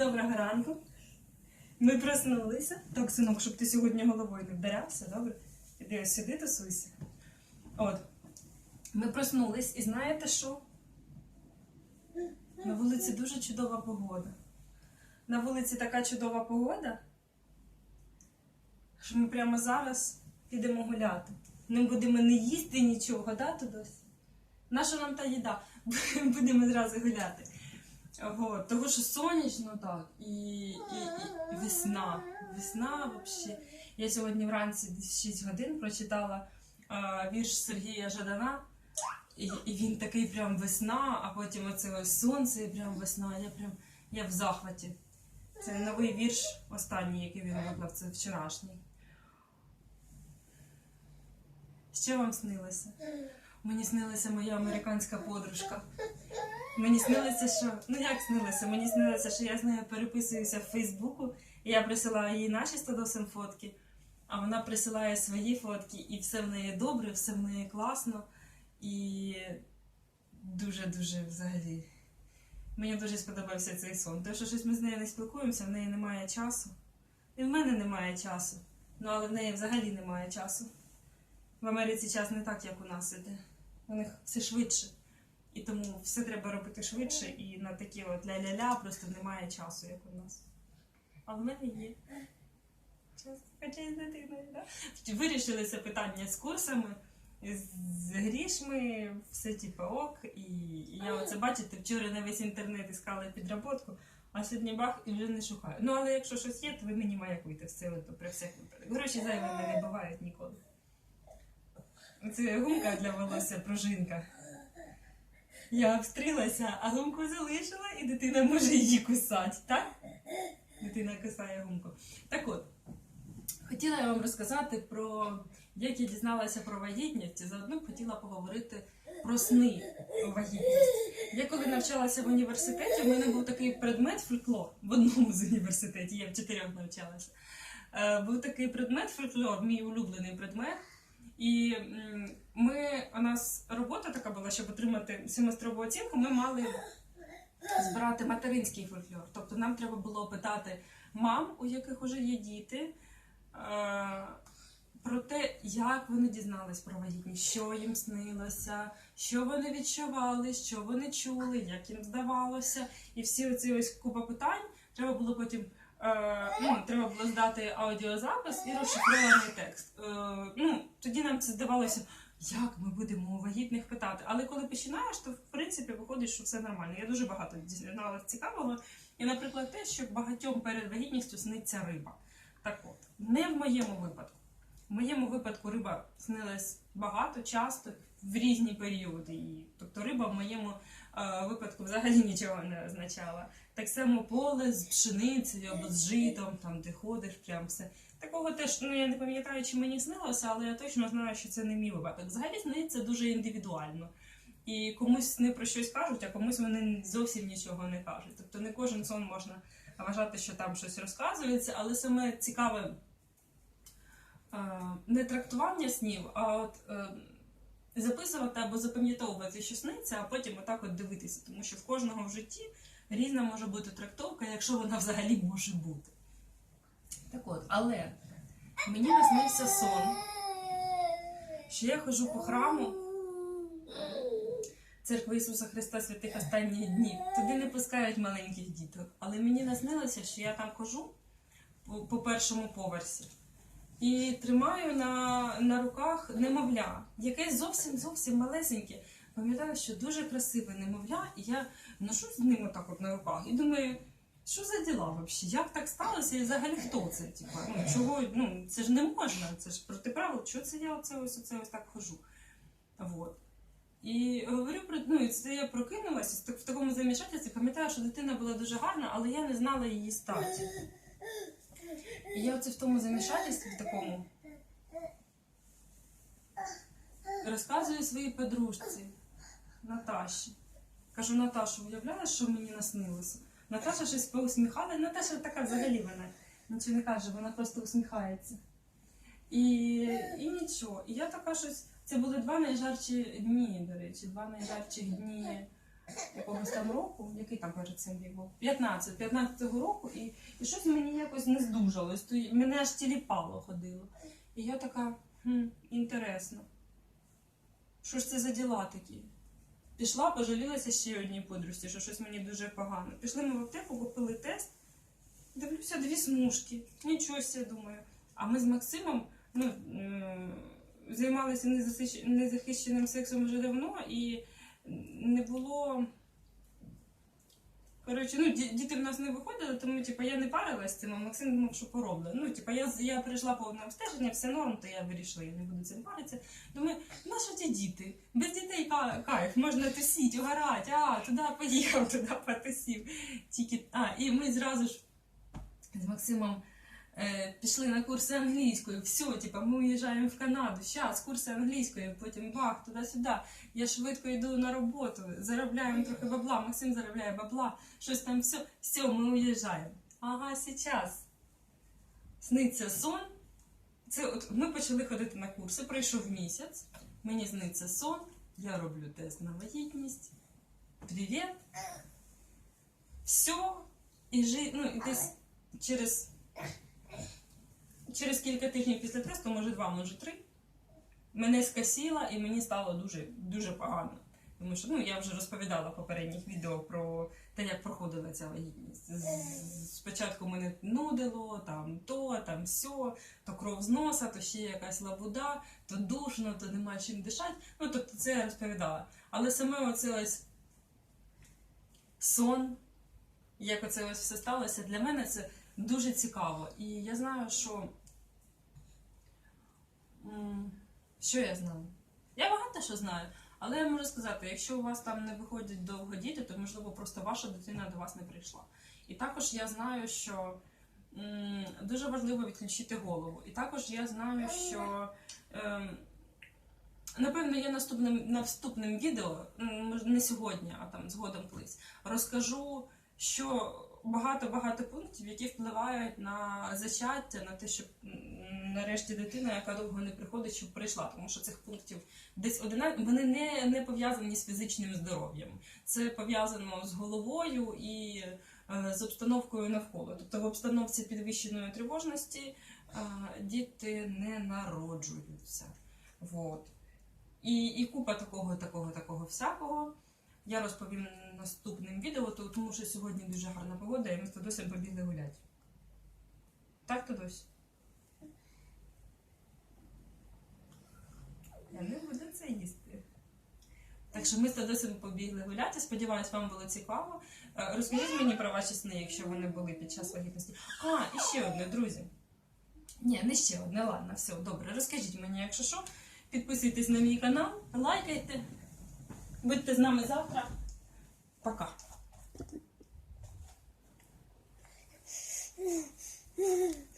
Доброго ранку. Ми проснулися. Так, синок, щоб ти сьогодні головою не вдарявся, добре? Іди ось сюди, тусуйся. От. Ми проснулись, і знаєте що? На вулиці дуже чудова погода. На вулиці така чудова погода, що ми прямо зараз підемо гуляти. Не будемо не їсти нічого, да, Тодось? Наша нам та їда? Будемо зразу гуляти. Вот. Того, що сонячно так, і, і, і весна. Весна взагалі. Я сьогодні вранці 6 годин прочитала а, вірш Сергія Жадана, і, і він такий прям весна, а потім оце ось сонце і прям весна. Я прям я в захваті. Це новий вірш, останній, який він виклав, це вчорашній. Що вам снилося? Мені снилася моя американська подружка. Мені снилося, що ну як снилося? Мені снилося, що я з нею переписуюся в Фейсбуку, і я присилаю їй наші стадосин фотки, а вона присилає свої фотки, і все в неї добре, все в неї класно. І дуже-дуже взагалі. Мені дуже сподобався цей сон. Тому що щось ми з нею не спілкуємося, в неї немає часу. І в мене немає часу. Ну але в неї взагалі немає часу. В Америці час не так, як у нас іде. У них все швидше. І тому все треба робити швидше, і на такі от ля-ля-ля просто немає часу, як у нас. А в мене є. Час хоча з дитиною, да? Вирішили це питання з курсами, з грішми, все типу ок. І, і я оце бачите, вчора на весь інтернет іскала підроботку, а сьогодні бах і вже не шукаю. Ну але якщо щось є, то ви мені маякуйте в силу, то при всіх випадках. Гроші зайвими не бувають ніколи. Це гумка для волосся, пружинка. Я обстрілася, а гумку залишила, і дитина може її кусати, так? Дитина кусає гумку. Так от, хотіла я вам розказати про як я дізналася про вагітність, і заодно хотіла поговорити про сни вагітність. Я коли навчалася в університеті, у мене був такий предмет фольклор в одному з університетів, я в чотирьох навчалася. Е, Був такий предмет фольклор, мій улюблений предмет. І ми, у нас робота така була, щоб отримати семестрову оцінку, ми мали збирати материнський фольклор. Тобто нам треба було питати мам, у яких вже є діти, е, про те, як вони дізнались про вагітність, що їм снилося, що вони відчували, що вони чули, як їм здавалося. І всі оці ось купа питань треба було потім. Е, ну, треба було здати аудіозапис і розшифрований текст. Е, ну, тоді нам це здавалося, як ми будемо вагітних питати. Але коли починаєш, то в принципі виходить, що все нормально. Я дуже багато дізналася цікавого. І, наприклад, те, що багатьом перед вагітністю сниться риба. Так от, не в моєму випадку. В моєму випадку риба снилась багато, часто, в різні періоди. І, тобто риба в моєму е, випадку взагалі нічого не означала. Так само поле з пшеницею або з житом, там де ходиш, прям все. Такого теж, ну я не пам'ятаю, чи мені снилося, але я точно знаю, що це не мій випадок. Взагалі сниться дуже індивідуально. І комусь не про щось кажуть, а комусь вони зовсім нічого не кажуть. Тобто не кожен сон можна вважати, що там щось розказується, але саме цікаве не трактування снів, а от е, записувати або запам'ятовувати, що сниться, а потім отак от дивитися, тому що в кожного в житті різна може бути трактовка, якщо вона взагалі може бути. Так от, але мені наснився сон, що я ходжу по храму Церкви Ісуса Христа святих останніх днів. Туди не пускають маленьких діток. Але мені наснилося, що я там хожу по, по першому поверсі і тримаю на, на руках немовля, яке зовсім зовсім малесеньке. Пам'ятаю, що дуже красиве немовля, і я ношу з ним отак от на руках і думаю, що за діла взагалі? Як так сталося? І взагалі хто це? Типа, ну чого? Ну це ж не можна, це ж проти правил. Чого це я оце ось оце ось так хожу? Вот. І говорю про ну, це я прокинулася в такому замішательстві. Пам'ятаю, що дитина була дуже гарна, але я не знала її статі. І я оце в тому замішательстві в такому розказую своїй подружці Наташі. Кажу, Наташа, уявляєш, що мені наснилося? Наташа щось поусміхала. Наташа така взагалі вона нічого не каже, вона просто усміхається. І, і нічого. І я така щось. Це були два найжарчі дні, до речі, два найжарчих дні якогось там року, який там перед цим вік був? 15, 15-го року, і, і щось мені якось не здужалось. То мене аж тіліпало ходило. І я така, хм, інтересно. Що ж це за діла такі? Пішла, пожалілася ще одній подружці, що щось мені дуже погано. Пішли ми в аптеку, купили тест. Дивлюся, дві смужки. Нічого себе думаю. А ми з Максимом ну, займалися незахищ- незахищеним сексом вже давно і не було. Коротше, ну, діти в нас не виходили, тому типу, я не парилась з цим, а Максим думав, що пороблено. Ну, типу, я, я прийшла повне обстеження, все норм, то я вирішила, я не буду цим паритися. Думаю, на що ті діти? Без дітей ка- кайф, можна тусіть, угорати, а, туди поїхав, туди потусів. Тільки, а, і ми зразу ж з Максимом пішли на курси англійської. Все, типу, ми уїжджаємо в Канаду. Зараз курси англійської, потім бах, туди-сюди. Я швидко йду на роботу, заробляємо трохи бабла. Максим заробляє бабла, щось там все. Все, ми уїжджаємо. Ага, зараз. Сниться сон. Це от ми почали ходити на курси, пройшов місяць. Мені сниться сон, я роблю тест на вагітність. Привіт. Все. І жи... ну, і десь через, через кілька тижнів після тесту, може два, може три, мене скосіло і мені стало дуже, дуже погано. Тому що ну, я вже розповідала в попередніх відео про те, як проходила ця вагітність. Спочатку мене нудило, там то, там сьо, то кров з носа, то ще якась лабуда, то душно, то нема чим дишати. Ну, тобто це я розповідала. Але саме оце ось сон, як оце ось все сталося, для мене це дуже цікаво. І я знаю, що. Що я знаю? Я багато що знаю, але я можу сказати, якщо у вас там не виходять довго діти, то можливо просто ваша дитина до вас не прийшла. І також я знаю, що дуже важливо відключити голову. І також я знаю, що. ем, Напевно, я наступним наступним відео, не сьогодні, а там згодом колись, розкажу, що багато-багато пунктів, які впливають на зачаття, на те, щоб нарешті дитина, яка довго не приходить, щоб прийшла. Тому що цих пунктів десь 11, вони не, не пов'язані з фізичним здоров'ям. Це пов'язано з головою і е, з обстановкою навколо. Тобто в обстановці підвищеної тривожності е, діти не народжуються. Вот. І, і купа такого, такого, такого всякого. Я розповім наступним відео, тому що сьогодні дуже гарна погода, і ми з Тодосем побігли гуляти. Так, Тодось? Я не буду це їсти. Так що ми з Тодосем побігли гуляти. Сподіваюсь, вам було цікаво. Е, Розкажіть мені про ваші сни, якщо вони були під час вагітності. А, і ще одне, друзі. Ні, не ще одне, ладно, все, добре. Розкажіть мені, якщо що. Підписуйтесь на мій канал, лайкайте. Будьте з нами завтра. Пока. Mm-hmm.